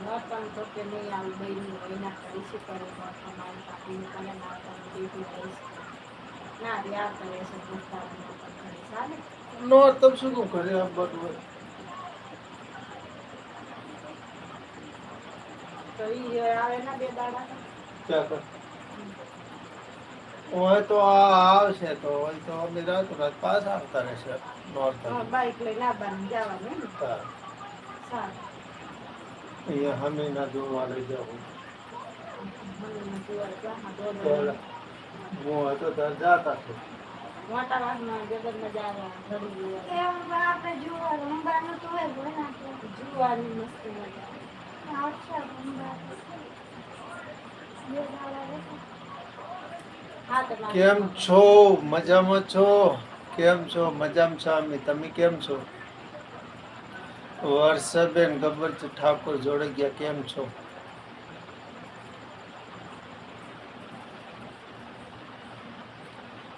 નોર્તન તો કે નહીં આવું બન્યું હોય એના કરી શું કરે મારી કાપીને કને ના આવતા દીધી રહીશ ના રે આવતા રહેશે પૂછતા નોર્તન કરી ચાલે નો તમે શું કહું ઘરે આવવાનું હોય? તો ઈ આવે ના બે દાડા કર હોય તો આ આવશે તો, હોય તો અમે રાત રાત પાસ આવતા રહેશે. બાઈક લઈને આવવાનું જવાનું સારું. અહીંયા અમે ના જોવા લઈ હું હતો જાતા છે કેમ છો? મજામાં છો? કેમ છો? મજામાં છો અમે? તમે કેમ છો? વર્ષબેન ગબ્બર ઠાકોર જોડે કેમ છો?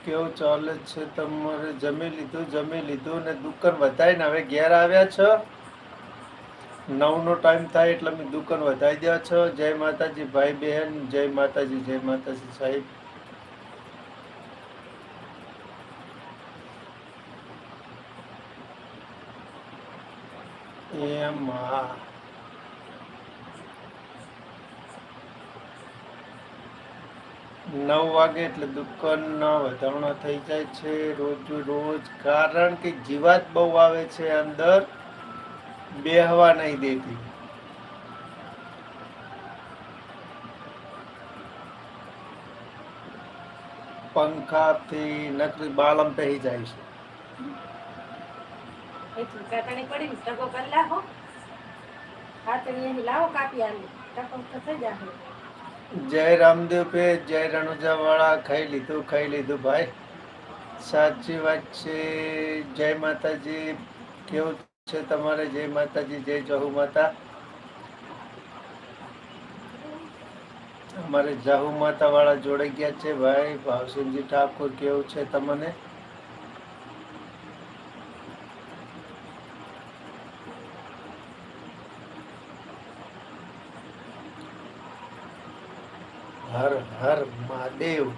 કેવું ચાલે છે તમારે? જમી લીધું જમી લીધું ને દુકાન વધારીને હવે ઘેર આવ્યા છો? નવ નો ટાઈમ થાય એટલે અમે દુકાન વધારી દયા છો. જય માતાજી ભાઈ બહેન, જય માતાજી જય માતાજી સાહેબ. એમાં નવ વાગે એટલે દુકાનના વધારણા થઈ જાય છે રોજ રોજ કારણ કે જીવાત બહુ આવે છે અંદર, બેહવા નહીં દેતી. પંખાથી નકરી બાલમ પહેરી જાય છે. એટલું કાકણી પડી ટકો કરી લાવો હાથણી અહીં લાવો કાપી આલી. ટકો થઈ જાય જય રામદેવ પે, જય રણુજા વાળા ખાઈ લીધું ખાઈ લીધું ભાઈ. સાચી વાત છે. જય માતાજી. કેવું છે તમારે? જય માતાજી, જય જહુ માતા. અમારે જાહુ માતા વાળા જોડે ગયા છે ભાઈ. ભાવસિંહજી ઠાકોર, કેવું છે તમને? હર હર મહાદેવ.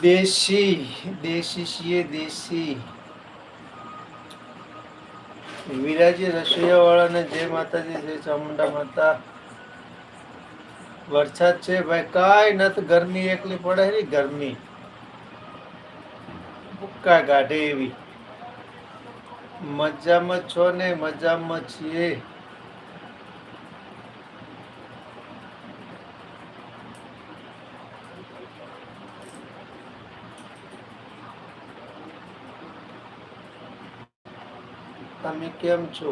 દેશી દેશી છીએ, દેશી. વિરાજી રસોઈયા વાળાને જય માતાજી જય ચામુંડા માતા. વરસાદ છે ભાઈ, કાંઈ નથી, ગરમી એકલી પડે ને ગરમી. ભૂક્કા ગાઢે એવી. મજામાં છો ને? મજામાં છીએ. તમે કેમ છો?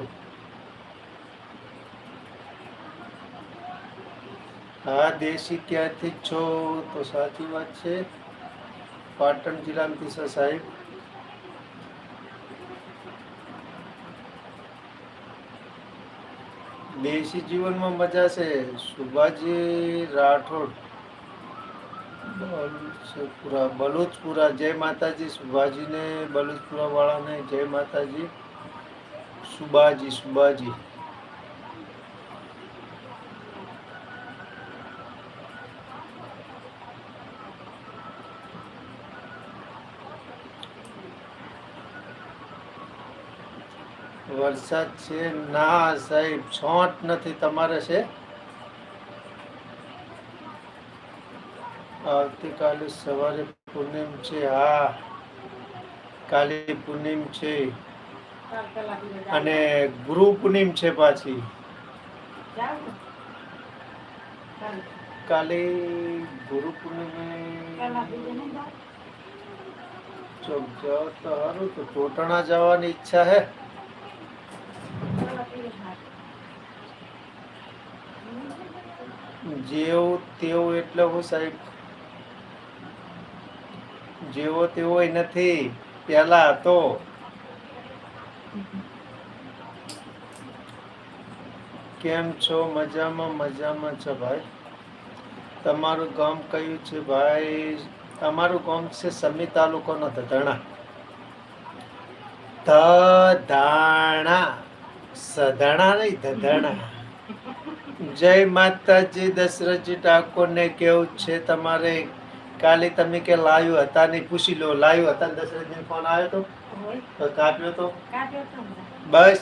હા, દેશી ક્યાંથી છો? તો સાચી વાત છે. પાટણ જિલ્લામાંથી સાહેબ. દેશી જીવનમાં મજા છે. સુભાજી રાઠોડ, બલુચપુરા બલુચપુરા, જય માતાજી. સુભાજીને બલુચપુરા વાળાને જય માતાજી. સુભાજી સુબાજી. વરસાદ છે ના સાહેબ, છોટ નથી, તમારે છે આવતીકાલે સવારે પૂનમ છે, હા કાલે પૂનમ છે. અને ગુરુ પૂનમ છે પાછી. કાલે ગુરુ પૂનમે? ચોક જાઓ તો સારું તો ટોટણા જવાની ઈચ્છા હે કલાકની હાથ. જેવું તેવું એટલે હું સાહેબ. જેવો તેવો નથી પેલા હતો. કેમ છો? મજામાં મજામાં છો ભાઈ? તમારું ગામ કયું છે ભાઈ? અમારું ગામ છે સમી તાલુકાનો ધધણા. ધધાણા. સધાણા નહીં, ધધણા. જય માતાજી દશરથજી ઠાકોરને કેવું છે તમારે? કાલે તમે કે લાવ્યું હતા ને પૂછી લો લાવ્યું હતા દશરથજી ફોન આવ્યો તો? તો કાપ્યો તો? બસ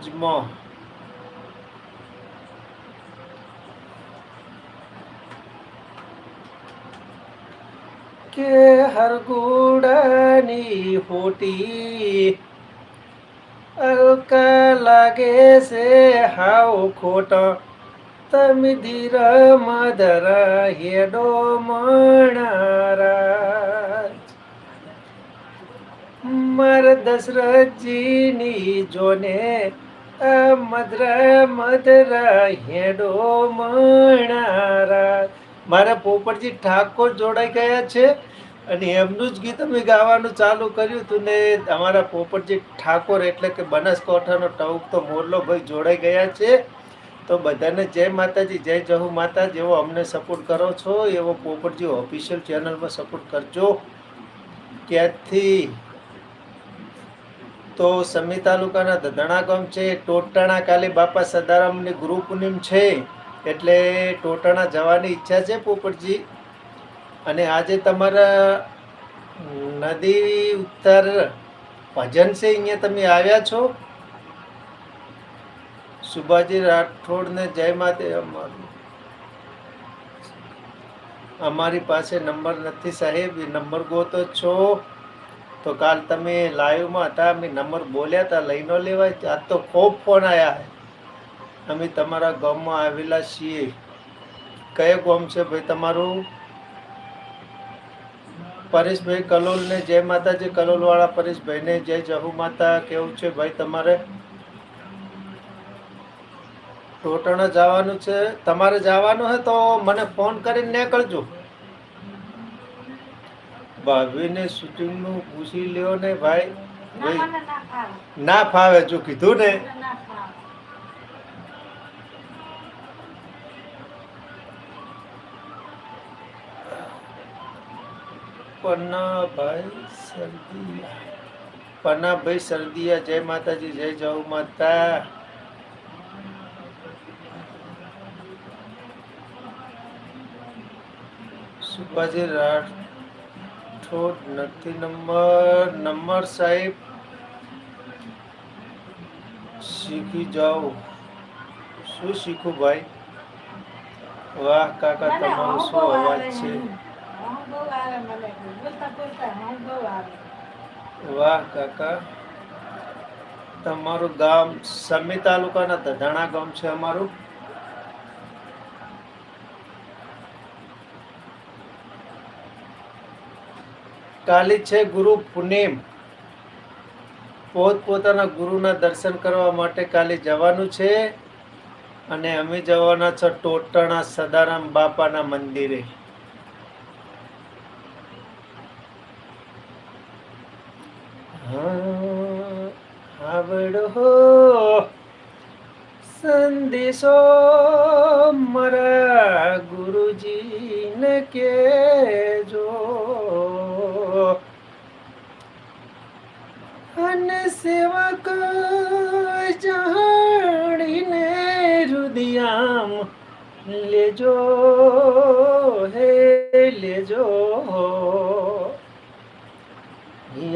તો કે હર હતો ને હોટી અલકા લાગે છે હાવ ખોટો તમે ધીર મદર હેડો મણારા મર દશરથજીની જોને મદ્ર મદ્ર હેડો મણારા મારા પોપટજી ઠાકોર જોડાઈ ગયા છે અને એમનું જ ગીત અમે ગાવાનું ચાલુ કર્યું હતું ને અમારા પોપટજી ઠાકોર એટલે કે બનાસકાંઠાનો ટવક તો મોરલો ભાઈ જોડાઈ ગયા છે. તો બધાને જય માતાજી, જય જહુ માતા જેવો અમને સપોર્ટ કરો છો, એવો પોપટજી ઓફિશિયલ ચેનલમાં સપોર્ટ કરજો. ક્યાંથી તો સમી તાલુકાના ધધણા ગામ છે, ટોટાણા કાલે બાપા સદારામની ગુરુ પૂનમ છે. એટલે ટોટાણા જવાની ઈચ્છા છે પોપટજી. અને આજે તમારા નદી ઉત્તર ભજન છે, અહીંયા તમે આવ્યા છો? સુભાજી રાઠોડને જય માતે અમારું. પાસે નંબર નથી સાહેબ, એ નંબર ગોતો છો. તો કાલ તમે લાઈવમાં હતા, અમે નંબર બોલ્યા હતા, લઈ ન લેવાય આજ તો ખૂબ ફોન આવ્યા અમે તમારા ગામમાં આવેલા છીએ. કયો ગામ છે ભાઈ તમારું? પરેશભાઈ કલોલને જય માતાજી કલોલવાળા પરેશભાઈને જય જહુ માતા કેવું છે ભાઈ તમારે? ટોટણા જવાનું છે. તમારે જવાનું હે તો મને ફોન કરીને નીકળજો. ભાભીને શૂટિંગનું પૂછી લ્યો ને ભાઈ. ના. ના ફાવે. જો કીધું ને. પન્નાભાઈ સરદિયા. પન્નાભાઈ સરદિયા જય માતાજી જય જય માતા. સુભાજી રાઠોડ નથી નંબર. નંબર સાહેબ શીખી જાઓ. શું શીખું ભાઈ? વાહ કાકા તમારો શું અવાજ છે? વાહ, કાકા. તમારું ગામ સમી તાલુકાના ધધાણા ગામ છે અમારું. કાલે છે ગુરુ પૂનમ. પોત પોતાના ગુરુના દર્શન કરવા માટે કાલે જવાનું છે અને અમે જવાના છે ટોટાણા સદારામ બાપાના મંદિરે.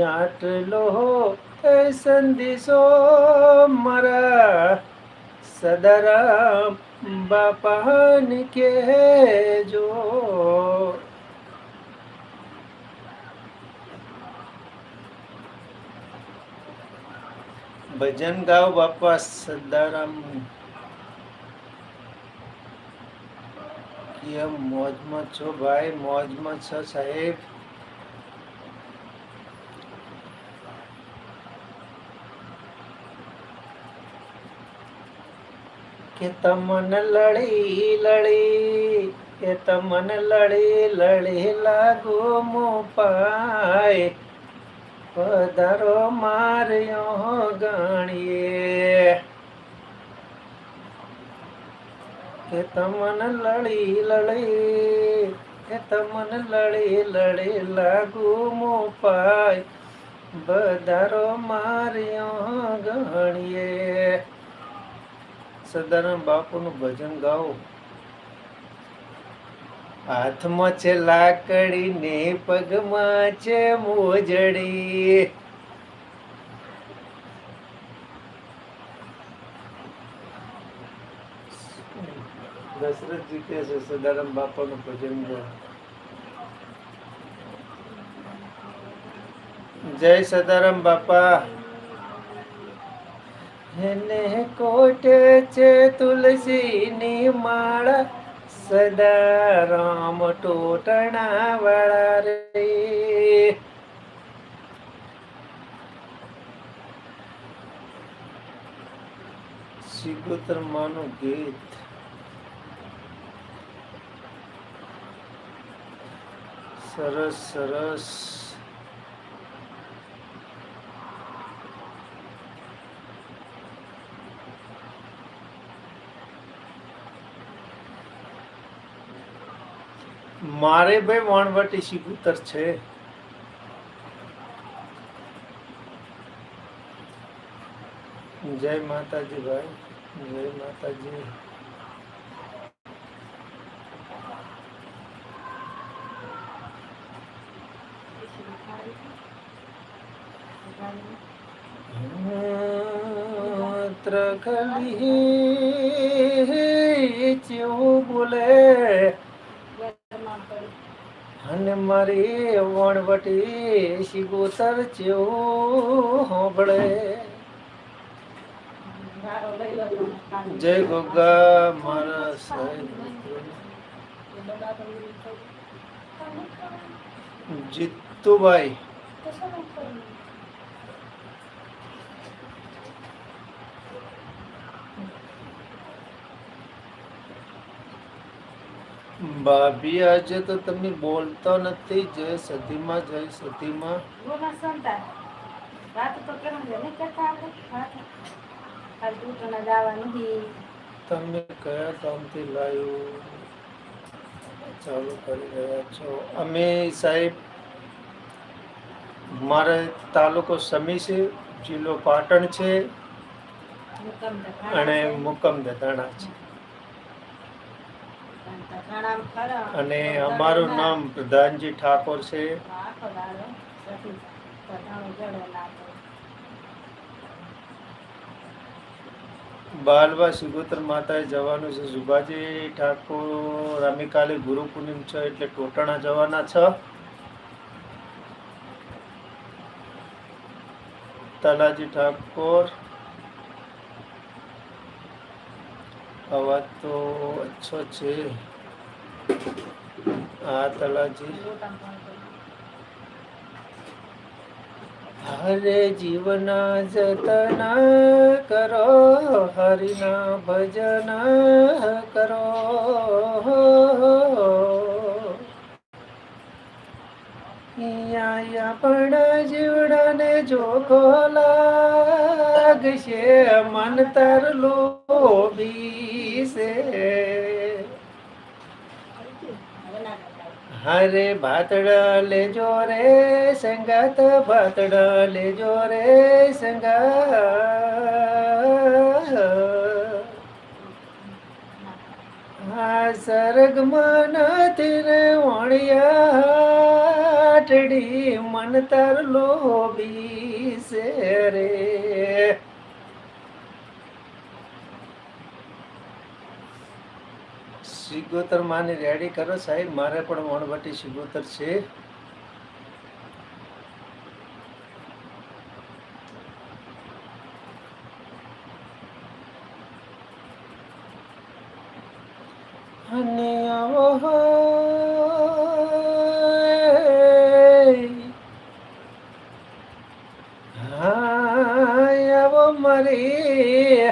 આટલો એ સંદેશો મારા સદારામ બાપાને કહેજો. ભજન ગાવ બાપા સદારામ. કેમ મોજમાં છો ભાઈ? મોજમાં છો સાહેબ? કે તમન લડી લડી, કે તમન લડી લડી લાગુ મો પાય. પધારો માર્યો ગણીએ. કે તમન લડી લડી, કે તમન લડી લડી લાગુ મો પાય. બધારો માર્યો ગણીએ. સદારામ બાપુનું ભજન ગાઓ. હાથમાં છે લાકડી ને પગમાં છે મોજડી. દશરથજી કે છે સદારામ બાપાનું ભજન જય સદારામ બાપા. એને કોટે છે તુલસીની માળા સદારામ ટોટણા વાળા રે. સિગોતર માનું ગીત. સરસ સરસ. મારે ભાઈ વાણવટી શિકુતર છે. જય માતાજી ભાઈ જય માતાજી. ત્રખલી વણવટી શિગોતર ચેવું ખાલી. જય ગોગા મારા સાહેબ. જીતુભાઈ તો શું કરવું? ભાભી આજે તો તમે બોલતો નથી. જય સધીમાં જય નથી. તમે કયા કામથી લાવ્યું ચાલુ કરી રહ્યા છો. અમે સાહેબ મારે તાલુકો સમી છે જિલ્લો પાટણ છે અને મુકમ દતાણા છે. અને અમારું નામ પ્રધાનજી ઠાકોર છે. બાલવા સિગોતર માતાએ જવાનું છે સુભાજી ઠાકોર અમે કાલે ગુરુ પૂનમ છે, એટલે ટોટાણા જવાના છે તલાજી ઠાકોર અવાજ તો અચ્છો છે. હા તલાજી. હરે જીવના જતન કરો હરિના ભજન કરો. યા પણ જીવડાને જોખો લાગશે, મન તર લોભી છે. હરે ભાતડ લેજો રે સંગત, ભાતડ લેજો રે સંગાત આ સરગમાં નથી રે વણિયાટડી મન તર લોભી રે. સિગોતર માને રેડી કરો સાહેબ, મારે પણ વણવટી સિગોતર છે. અને આવો આવો મારી.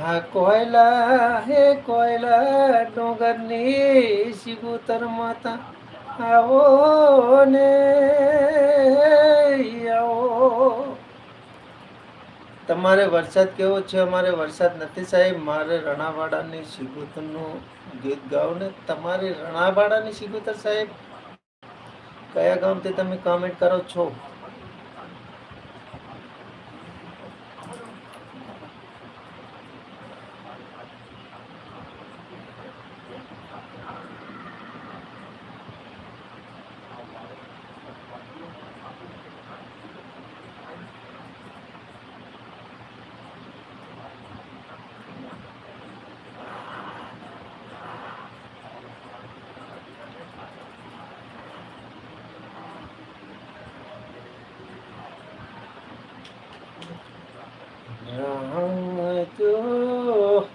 હા, કોયલા હે કોયલા ડુંગરની સિગુતર માતા. આવો ને, આવો. તમારે વરસાદ કેવો છે? અમારે વરસાદ નથી સાહેબ. મારે રણાવાડાની સિગુતરનું ગીત ગાઓ ને તમારે રણાવાડાની સિગુતર સાહેબ? કયા ગામથી તમે કમેન્ટ કરો છો રામ જો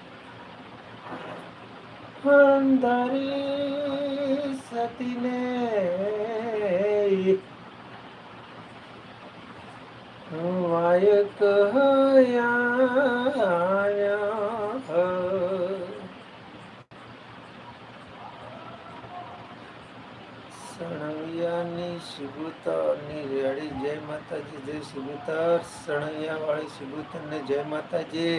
અંધારી સતીને વાયક હયા સણવિયાની શિબુતરની રેડી જય માતાજી જય શિબુતર સણૈયા વાળી શિબુતરને જય માતાજી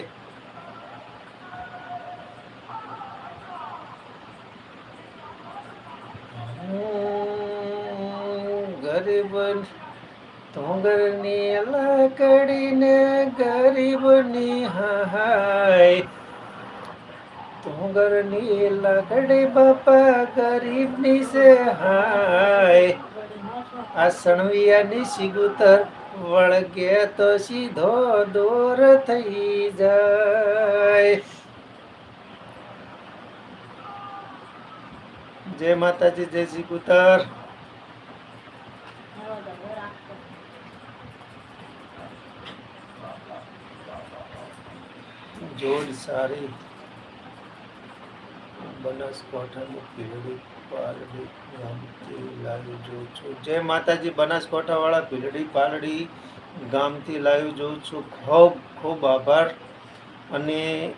ધોંગરની લાકડીને ગરીબની હાય. ધોંગરની લાકડી બાપા ગરીબની છે હાય. આ સણવિયાની સિગુતર વળગે તો સીધો દોર થઈ જાય. જય માતાજી, જય શ્રી હવે તો ઘર આખો. જોડ સારી. બનાસકાંઠાની પીલડી પાલડી ગામથી લાઈવ જોઉં છું. જય માતાજી બનાસકાંઠા વાળા પીલડી ગામથી લાઈવ જોઉં છું. ખૂબ ખૂબ આભાર. અને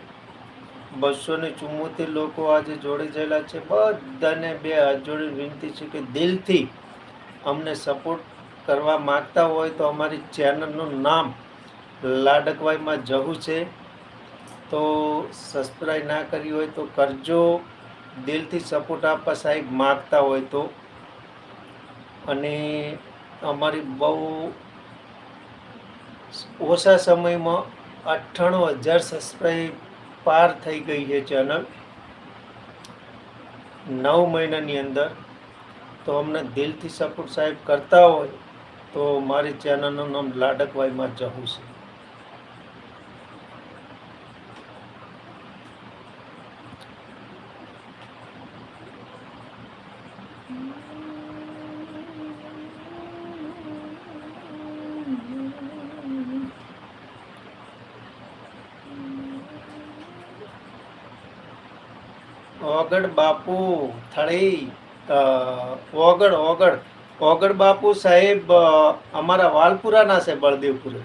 બસો ને ચુમ્મોતેર લોકો આજે જોડી ગયેલા છે. બધાને બે હાથ જોડી વિનંતી છે કે દિલથી અમને સપોર્ટ કરવા માગતા હોય તો અમારી ચેનલનું નામ લાડકવાઈમાં જવું છે. તો સબસ્ક્રાઈબ ના કરી હોય તો કરજો. દિલથી સપોર્ટ આપવા સાહેબ માગતા હોય તો. અને અમારી બહુ ઓછા સમયમાં અઠ્ઠાણું હજાર સબસ્ક્રાઈબ પાર થઈ ગઈ છે ચેનલ નવ મહિનાની અંદર. તો અમને દિલથી સપોર્ટ સાહેબ કરતા હોય તો મારી ચેનલનું નામ લાડકવાઈમાં જવું છે. ઓગડ બાપુ, થળી ઓગડ ઓગડ ઓગડ બાપુ સાહેબ અમારા વાલપુરાના છે બળદેવપુરે.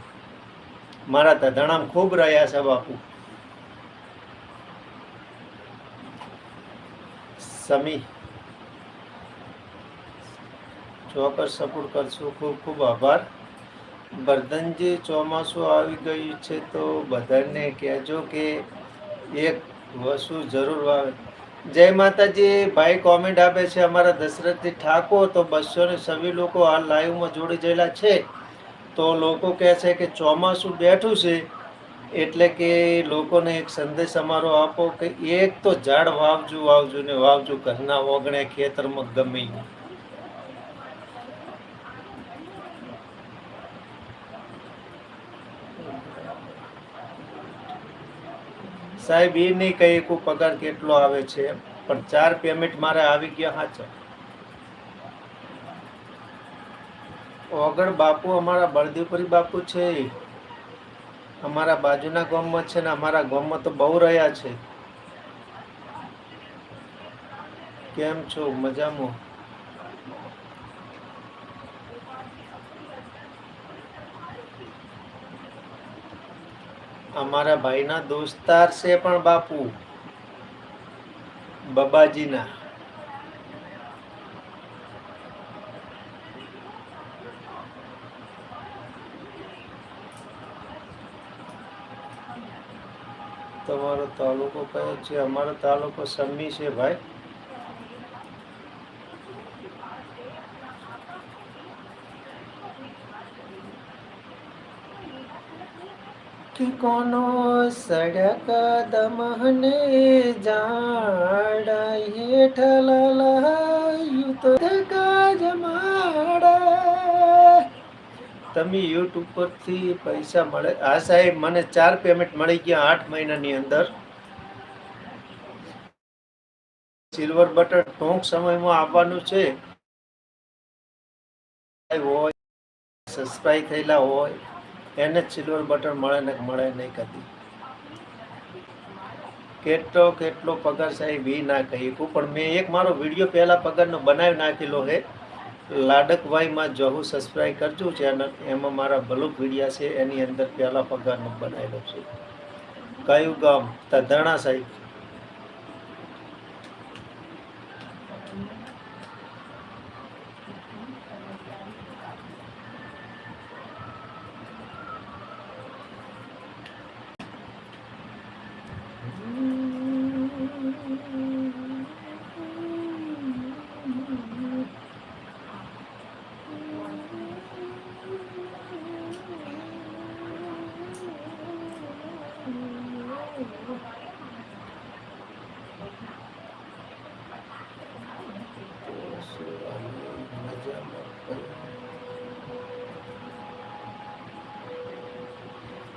મારા ધણામ ખૂબ રહ્યા છે બાપુ. સમી. ચોક્કસ સપોર્ટ કરશો. ખૂબ ખૂબ આભાર. બરદનજી ચોમાસું આવી ગયું છે તો બધાને કહેજો કે એક વસ્તુ જરૂર વાવે. જય માતાજી, ભાઈ કોમેન્ટ આપે છે અમારા દશરથજી ઠાકોર. તો બસો ને સવી લોકો આ લાઈવમાં જોડી ગયેલા છે. તો લોકો કહે છે કે ચોમાસું બેઠું છે, એટલે કે લોકોને એક સંદેશ અમારો આપો કે એક તો ઝાડ વાવજો વાવજો ને વાવજો. ઘરના ઓગણે ખેતરમાં ગમે સાહેબ, એ નહીં કહી શકું પગાર કેટલો આવે છે, પણ ચાર પેમેન્ટ મારે આવી ગયા હાચા ઓગણ બાપુ અમારા બળદેવપુરી બાપુ છે અમારા બાજુના ગામમાં છે ને અમારા ગામમાં તો બહુ રહ્યા છે. કેમ છો? મજામાં? અમારા ભાઈના દોસ્તાર છે પણ બાપુ. બબાજીના. તમારો તાલુકો કયો છે? અમારો તાલુકો સમી છે ભાઈ. કે કોનો સડક દમહને જાડા હેઠળ લાયું તો ધક્કા જમાડે તમે યુટ્યુબ પરથી પૈસા મળે. હા સાહેબ, મને ચાર પેમેન્ટ મળી ગયા આઠ મહિનાની અંદર. સિલ્વર બટર ટૂંક સમયમાં આવવાનું છે. હોય સબસ્ક્રાઈબ થયેલા હોય. એને જ સિલ્વર બટર મળે ને મળે નહીં કદી. કેટલો કેટલો પગાર સાહેબ એ ના કહી પણ મેં એક મારો વીડિયો પહેલા પગારનો બનાવી નાખેલો છે. લાડકભાઈમાં જહુ સબસ્ક્રાઈબ કરજો ચેનલ એમાં મારા બ્લોગ વિડીયા છે, એની અંદર પહેલા પગારનો બનાવેલો છે. કયું ગામ? તધાણા સાહેબ.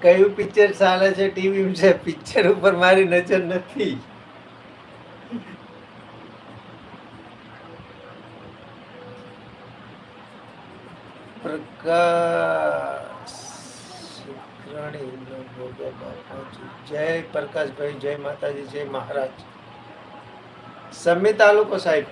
કયું પિક્ચર ચાલે છે ટીવી છે પિક્ચર ઉપર મારી નજર નથી. જય પ્રકાશભાઈ, જય માતાજી, જય મહારાજ. સમી તાલુકો સાહેબ.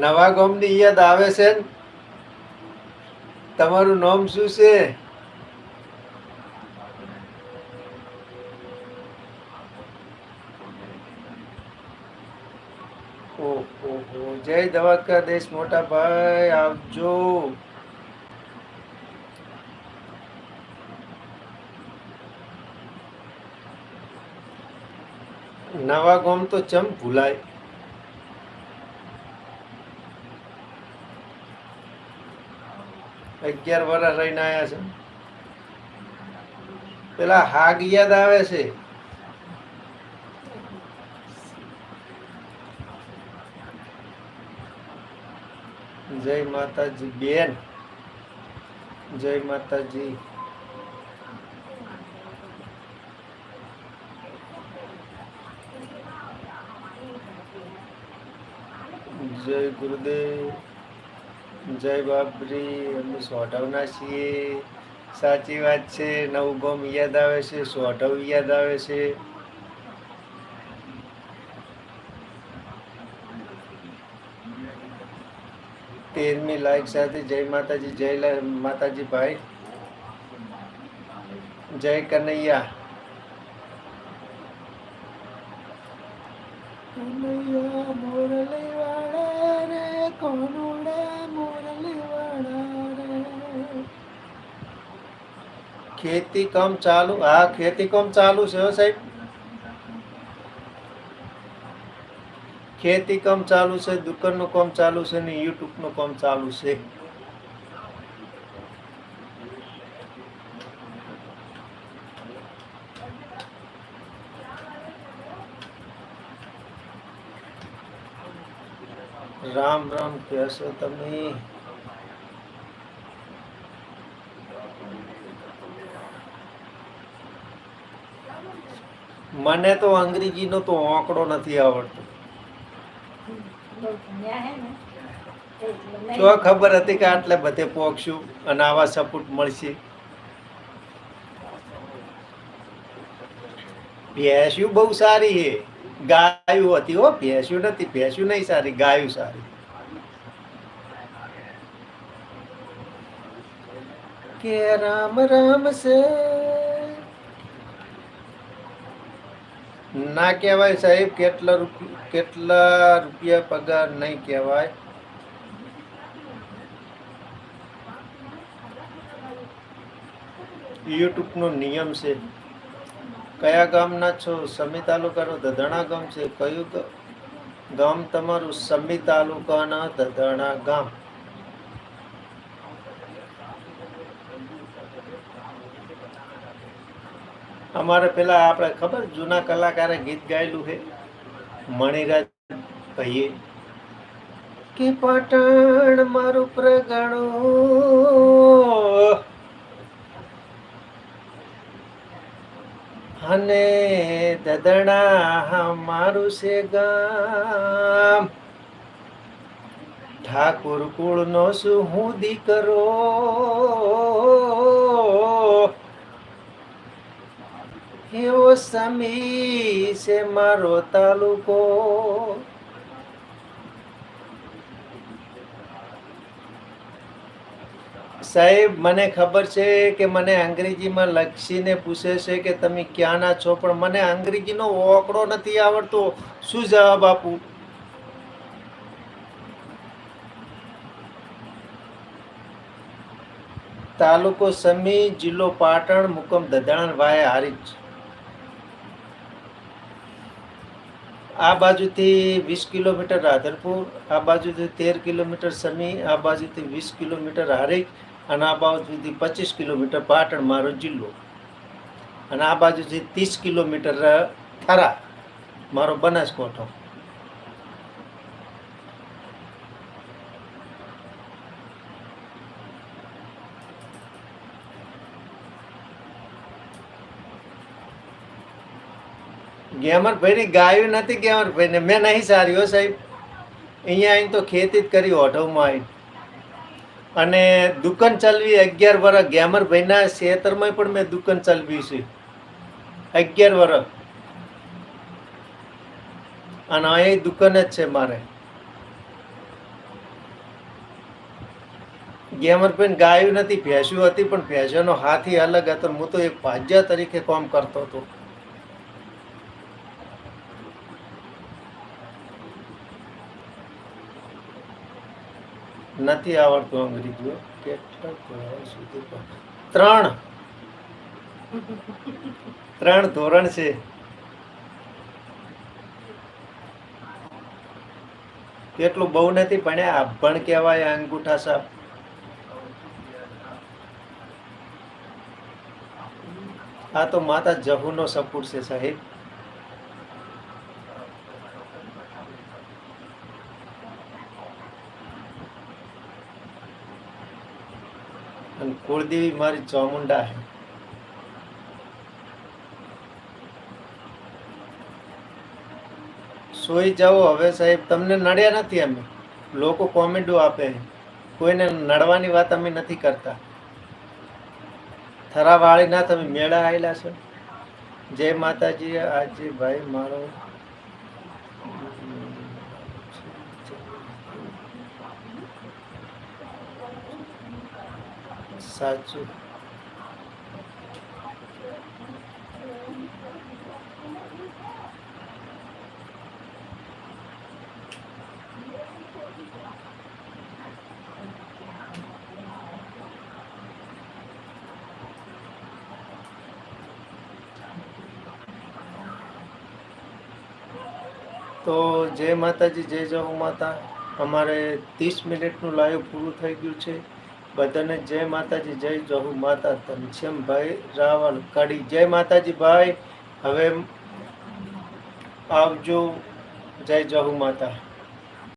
નવા ગામની યાદ આવે છે? તમારું નામ શું છે? ઓહો જય ધવાકર દેશ મોટા ભાઈ આવજો. નવા ગામ તો ચમ ભૂલાય. અગિયાર વર્ષ રહીને આવ્યા છે. પેલા હાગ યાદ આવે છે? જય માતાજી બેન. જય માતાજી. જય ગુરુદેવ. જય બાબરી અમે સોઢવના છીએ. સાચી વાત છે, નવું ગોમ યાદ આવે છે સોઢવ યાદ આવે છે. તેરમી લાઈક સાથે જય માતાજી જય માતાજી ભાઈ. જય કનૈયા. કનૈયા મોરલી વાળા રે કોનુડા મોરલી વાળા રે ખેતી કામ ચાલુ, હા, ખેતી કામ ચાલુ છે સાહેબ. ખેતી કામ ચાલુ છે, દુકાનનું કામ ચાલુ છે ને યુટ્યુબનું કામ ચાલુ છે. રામ રામ કહેશો તમે. મને તો અંગ્રેજીનો તો આંકડો નથી આવડતો. હે. તો ખબર હતી કે આટલે બધે પોકશું અને આવા સપોર્ટ મળશે. ભેંસ્યું બહુ સારી છે. ગાયું હતી હો ભેંસ્યું નથી ભેંસ્યું નહીં સારી ગાયું સારી. કે રામ રામ છે ના કહેવાય સાહેબ, કેટલા કેટલા રૂપિયા પગાર નહીં કહેવાય. યુટ્યુબનો નિયમ છે. કયા ગામના છો? સમી તાલુકાનો દધણા ગામ છે. કયું ગામ તમારું? સમી તાલુકાના દધણા ગામ. અમારે પેલા આપણે ખબર, જૂના કલાકારે ગીત ગાયેલું છે, મણિરાજ ભાઈએ. કે પાટણ મારું પ્રગણ. અને દદણા મારું છે ગામ. ઠાકુર કુળનો શું હું દીકરો? એવો સમી છે મારો તાલુકો. સાહેબ, મને ખબર છે કે મને અંગ્રેજીમાં લક્ષીને પૂછે છે કે તમે ક્યાંના છો, પણ મને અંગ્રેજીનો ઓકડો નથી આવડતો. શું જવાબ આપું? તાલુકો સમી જિલ્લો પાટણ મુકમ દધાણ, વાય, હારીજ. આ બાજુથી વીસ કિલોમીટર રાધનપુર, આ બાજુથી તેર કિલોમીટર સમી, આ બાજુથી વીસ કિલોમીટર હારેક અને આ બાજુથી પચીસ કિલોમીટર પાટણ મારો જિલ્લો. અને આ બાજુથી ત્રીસ કિલોમીટર થરા, મારો બનાસકાંઠો. ગેમરભાઈની ગાયું નથી ગેમરભાઈને મેં નહીં સાર્યો સાહેબ. અહીંયા આવીને તો ખેતી જ કરી ઓઢવમાં આવી અને દુકાન ચલાવી અગિયાર વર્ષ ગેમરભાઈના ખેતરમાં પણ મેં દુકાન ચલાવી છે. અગિયાર વર્ષ અને અહીં દુકાન જ છે મારે. ગેમરભાઈ ગાયું નથી ભેંસ્યું હતી, પણ ભેંસોનો હાથી અલગ હતો. હું તો એક ભાજ્યા તરીકે કામ કરતો હતો. નથી આવડતું અંગ્રેજી હો. કેટલા ધોરણ સુધી પણ? ત્રણ ત્રણ ધોરણ છે કેટલું બહુ નથી ભણ્યા આભણ કહેવાય, અંગૂઠા સાપ આ તો માતા જહુનો સપૂર છે સાહેબ કુળદેવી મારી ચામુંડા છે સોઈ જાઓ હવે સાહેબ, તમને નડ્યા નથી અમે. લોકો કોમેન્ટો આપે કોઈને નડવાની વાત અમે નથી કરતા. થરાવાળીના તમે મેળા આવેલા છો. જય માતાજી, આજે ભાઈ મારો સાચું. તો જય માતાજી, જય જહુ માતા. અમારે ત્રીસ મિનિટનું લાઈવ પૂરું થઈ ગયું છે. બધાને જય માતાજી, જય જહુ માતા ધનશ્યામભાઈ રાવલ કડી જય માતાજી ભાઈ, હવે આવજો. જય જહુ માતા.